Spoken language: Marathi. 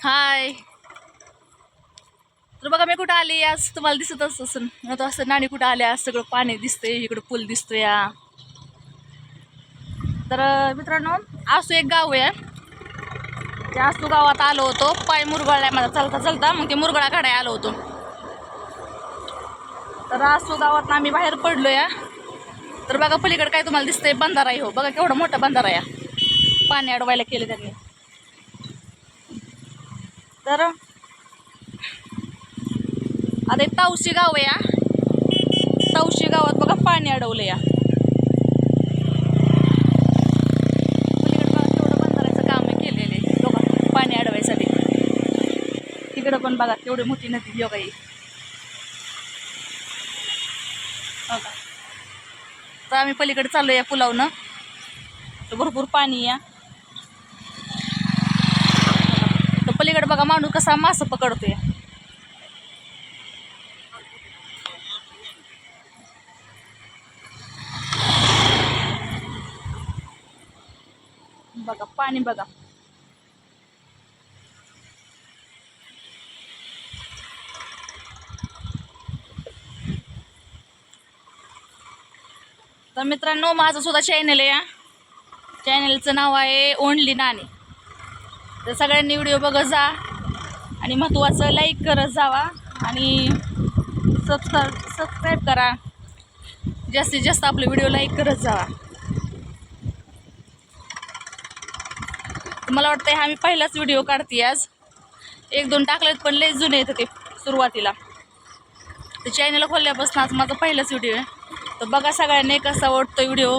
हाय. तर बघा मी कुठं आली? आज तुम्हाला दिसतच असून. आता असं नाणी कुठं आल्या? सगळं पाणी दिसतंय इकडं पूल दिसतोय. या तर मित्रांनो आसू एक गाव आहे. त्या आसू गावात आलो होतो. पाय मुरगळलाय माझा. चालता चालता. मग ते मुरगळा काढाय आलो होतो. तर आसू गावात आम्ही बाहेर पडलो या तर बघा पलीकडे काय तुम्हाला दिसतंय? बंधारा हो. बघा केवढा मोठा बंधारा या पाणी अडवायला केलं त्यांनी. तर आता हे तावशी गाव आहे या तावशी गावात बघा पाणी अडवलं या पलीकडे काम आहे पाणी अडवायसाठी. तिकडं पण बघा तेवढी मोठी नदी योगा ही बघा. तर आम्ही पलीकडे चाललो या पुलावनं. तर भरपूर पाणी या तर पलीकडे बघा माणूस कसा मासं पकडतोय. बघा पाणी बघा. तर मित्रांनो माझं सुद्धा चॅनल आहे या चॅनलचं नाव आहे ओनली नाणी. तर सगळ्यांनी व्हिडिओ बघत जा आणि महत्त्वाचं लाईक करत जावा आणि सबस्क्रा सबस्क्राईब करा. जास्तीत जास्त आपले व्हिडिओ लाईक करत जावा. मला वाटतं हा मी पहिलाच व्हिडिओ काढते आज. एक दोन टाकलेत पण लय जुने येतं ते सुरुवातीला. तर चॅनल खोलल्यापासून आज माझा पहिलाच व्हिडिओ आहे. तर बघा सगळ्यांनी कसा वाटतो व्हिडिओ.